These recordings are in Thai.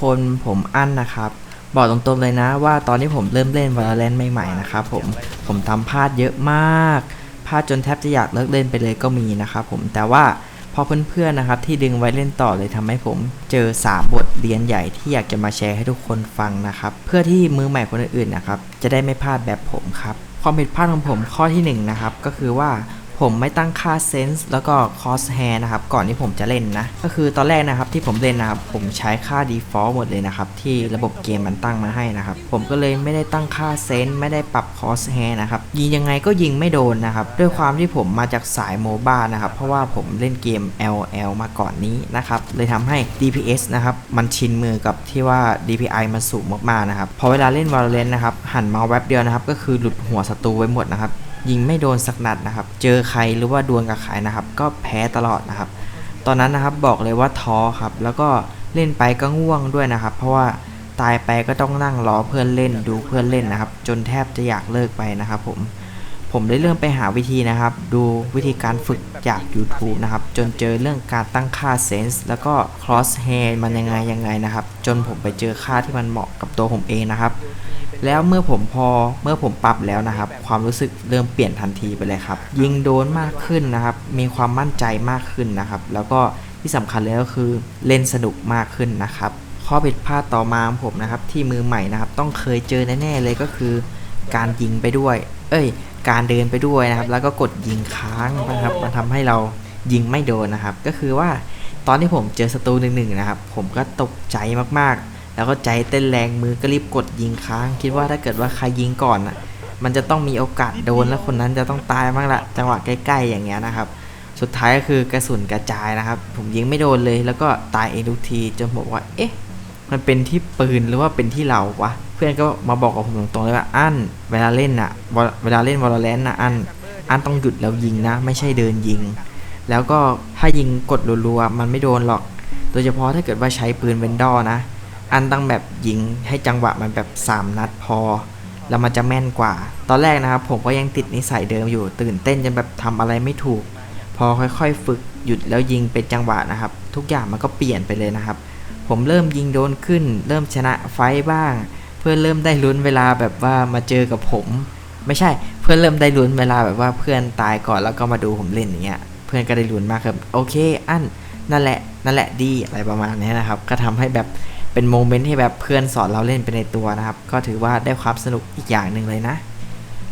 คนผมอั้นนะครับ บอกตรงๆเลยนะว่าตอนที่ผมเริ่มเล่น Valorant ใหม่ๆนะครับผมผมทำพลาดเยอะมากพลาดจนแทบจะอยากเลิกเล่นไปเลยก็มีนะครับผมแต่ว่าพอเพื่อนๆนะครับที่ดึงไว้เล่นต่อเลยทำให้ผมเจอ 3 บทเรียนใหญ่ที่อยากจะมาแชร์ให้ทุกคนฟังนะครับ เพื่อที่มือใหม่คนอื่นๆนะครับจะได้ไม่พลาดแบบผมครับความผิดพลาดของผมข้อที่หนึ่งนะครับก็คือว่า ผมไม่ตั้งค่าเซนส์แล้วก็คอสแฮนะครับ ก่อนที่ผมจะเล่นนะ ก็คือตอนแรกนะครับที่ผมเล่นนะครับ ผมใช้ค่า default หมดเลยนะครับ ที่ระบบเกมมันตั้งมาให้นะครับ ผมก็เลยไม่ได้ตั้งค่าเซนส์ไม่ได้ปรับคอสแฮนะครับยิงยังไงก็ยิงไม่โดนนะครับ ด้วยความที่ผมมาจากสายโมบ้านะครับ เพราะว่าผมเล่นเกม LL มาก่อนนี้นะครับ เลยทำให้ DPS นะครับ มันชินมือกับที่ว่า DPI มันสูงมากๆนะครับ พอเวลาเล่น Valorant นะครับ หันมาแวบเดียวนะครับ ก็คือหลุดหัวศัตรูไว้หมดนะครับ ยิงไม่โดนสักนัดนะครับ เจอใครหรือว่าดวลกับใครนะครับ ก็แพ้ตลอดนะครับ ตอนนั้นนะครับบอกเลยว่าท้อครับ แล้วก็เล่นไปก็ง่วงด้วยนะครับ เพราะว่าตายไปก็ต้องนั่งรอเพื่อนเล่นดูเพื่อนเล่นนะครับ จนแทบจะอยากเลิกไปนะครับ ผมผมได้เริ่มไปหาวิธีนะครับ ดูวิธีการฝึกจาก YouTube นะครับ จนเจอเรื่องการตั้งค่า Sense แล้วก็ Cross Hair มันยังไงยังไงนะครับ จนผมไปเจอค่าที่มันเหมาะกับตัวผมเองนะครับ แล้วเมื่อผมพอเมื่อผมปรับแล้วนะครับ ความรู้สึกเริ่มเปลี่ยนทันทีไปเลยครับ ยิงโดนมากขึ้นนะครับ มีความมั่นใจมากขึ้นนะครับ แล้วก็ที่สำคัญเลยก็คือเล่นสนุกมากขึ้นนะครับ ข้อผิดพลาดต่อมาของผมนะครับที่มือใหม่นะครับ ต้องเคยเจอแน่ๆเลยก็คือ การยิงไปด้วย เอ้ย การเดินไปด้วยนะครับ แล้วก็กดยิงค้างนะครับ มันทำให้เรายิงไม่โดนนะครับ ก็คือว่าตอนที่ผมเจอศัตรูหนึ่งๆนะครับ ผมก็ตกใจมากๆ แล้วก็ใจเต้นแรงมือก็รีบกดยิงค้าง คิดว่าถ้าเกิดว่าใครยิงก่อนอะ มันจะต้องมีโอกาสโดนแล้วคนนั้นจะต้องตายบ้างละจังหวะใกล้ ๆ อย่างเงี้ยนะครับ สุดท้ายก็คือกระสุนกระจายนะครับ ผมยิงไม่โดนเลย แล้วก็ตายเองทุกทีจนบอกว่า เอ๊ะ มันเป็นที่ปืนหรือว่าเป็นที่เราวะเพื่อนก็มาบอกกับผมตรงๆเลยว่าอั้นเวลาเล่นอะเวลาเล่นวอลเลนนะอั้นอันต้องหยุดแล้วยิงนะ ไม่ใช่เดินยิง แล้วก็ถ้ายิงกดรัวๆมันไม่โดนหรอก โดยเฉพาะถ้าเกิดว่าใช้ปืนเวนดอร์นะ อันต้องแบบยิงให้จังหวะมันแบบ 3 นัดพอ แล้วมันจะแม่นกว่า ตอนแรกนะครับผมก็ยังติดนิสัยเดิมอยู่ ตื่นเต้นจนแบบทำอะไรไม่ถูก พอค่อยๆ ฝึกหยุดแล้วยิงเป็นจังหวะนะครับ ทุกอย่างมันก็เปลี่ยนไปเลยนะครับ ผมเริ่มยิงโดนขึ้น เริ่มชนะไฟบ้าง เพื่อนเริ่มได้ลุ้นเวลาแบบว่ามาเจอกับผม ไม่ใช่เพื่อนเริ่มได้ลุ้นเวลาแบบว่าเพื่อนตายก่อนแล้วก็มาดูผมเล่นอย่างเงี้ยเพื่อนก็ได้ลุ้นมากครับโอเคอันนั่นแหละนั่นแหละดีอะไรประมาณนี้นะครับ ก็ทำให้แบบ เป็นโมเมนต์ที่แบบเพื่อนสอนเราเล่นไปในตัวนะครับ ก็ถือว่าได้ความสนุกอีกอย่างหนึ่งเลยนะ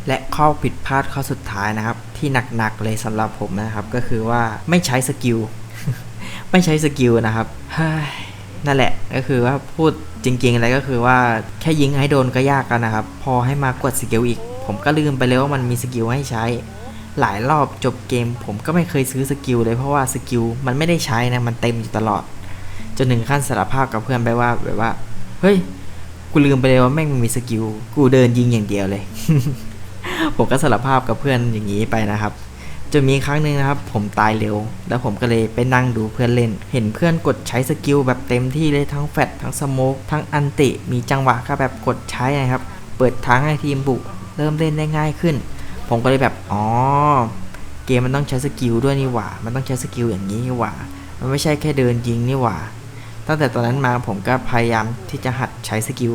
และข้อผิดพลาดข้อสุดท้ายนะครับ ที่หนักๆเลยสำหรับผมนะครับ ก็คือว่าไม่ใช้สกิลไม่ใช้สกิลนะครับนั่นแหละก็คือว่าพูดจริงๆอะไรก็คือว่าแค่ยิงให้โดนก็ยากกันนะครับ พอให้มากดสกิลอีก ผมก็ลืมไปเลยว่ามันมีสกิลให้ใช้ หลายรอบจบเกม ผมก็ไม่เคยซื้อสกิลเลยเพราะว่าสกิลมันไม่ได้ใช้นะมันเต็มอยู่ตลอด จนถึงขั้นสารภาพกับเพื่อนไปว่าแบบว่า เฮ้ย กูลืมไปเลยว่าแม่งมีสกิล กูเดินยิงอย่างเดียวเลย ผมก็สารภาพกับเพื่อนอย่างนี้ไปนะครับจนมีครั้งหนึ่งนะครับ ผมตายเร็ว แล้วผมก็เลยไปนั่งดูเพื่อนเล่น เห็นเพื่อนกดใช้สกิลแบบเต็มที่เลยทั้งแฟตทั้งสโมกทั้งอันติมีจังหวะก็แบบกดใช้นะครับ เปิดทางให้ทีมบุก เริ่มเล่นได้ง่ายขึ้น ผมก็เลยแบบอ๋อเกมมันต้องใช้สกิลด้วยนี่หว่า มันต้องใช้สกิลอย่างนี้นี่หว่า มันไม่ใช่แค่เดินยิงนี่หว่า ตั้งแต่ตอนนั้นมาผมก็พยายามที่จะหัดใช้สกิล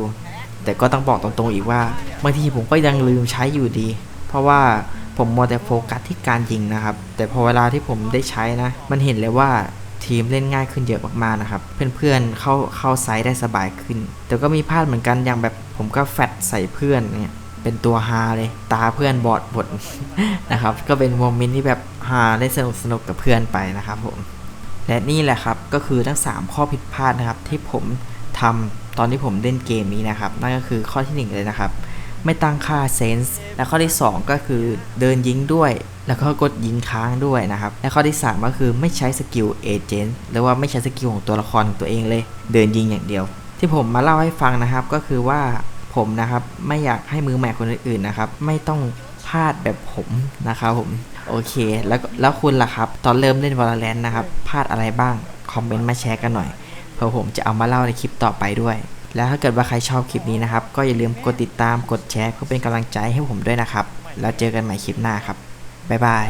แต่ก็ต้องบอกตรงๆอีกว่าบางทีผมก็ยังลืมใช้อยู่ดี เพราะว่าผมมัวแต่โฟกัสที่การยิงนะครับ แต่พอเวลาที่ผมได้ใช้นะ มันเห็นเลยว่าทีมเล่นง่ายขึ้นเยอะมากๆนะครับ เพื่อนๆเข้าเข้าไซส์ได้สบายขึ้น แต่ก็มีพลาดเหมือนกันอย่างแบบผมก็แฟดใส่เพื่อนเนี่ยเป็นตัวฮาเลยตาเพื่อนบอดหมดนะครับ ก็เป็นโมเมนต์ที่แบบฮาได้สนุกสนุกกับเพื่อนไปนะครับผม และนี่แหละครับก็คือทั้ง 3 ข้อผิดพลาดนะครับ ที่ผมทำตอนที่ผมเล่นเกมนี้นะครับ นั่นก็คือข้อทีหนึ่1 เลยนะครับ ไม่ตั้งค่าเซนส์และข้อที่ 2 ก็คือเดินยิงด้วย แล้วก็กดยิงค้างด้วยนะครับ และข้อที่ 3 ก็คือไม่ใช้สกิลเอเจนต์หรือว่าไม่ใช้สกิลของตัวละครของตัวเองเลย เดินยิงอย่างเดียว ที่ผมมาเล่าให้ฟังนะครับ ก็คือว่าผมนะครับไม่อยากให้มือใหม่คนอื่นๆนะครับ ไม่ต้องพลาดแบบผมนะครับผม โอเค แล้วแล้วคุณล่ะครับ ตอนเริ่มเล่น Valorant นะครับพลาดอะไรบ้าง คอมเมนต์มาแชร์กันหน่อย เพื่อผมจะเอามาเล่าในคลิปต่อไปด้วย แล้วถ้าเกิดว่าใครชอบคลิปนี้นะครับ ก็อย่าลืมกดติดตามกดแชร์เพื่อเป็นกำลังใจให้ผมด้วยนะครับ แล้วเจอกันใหม่คลิปหน้าครับบ๊ายบาย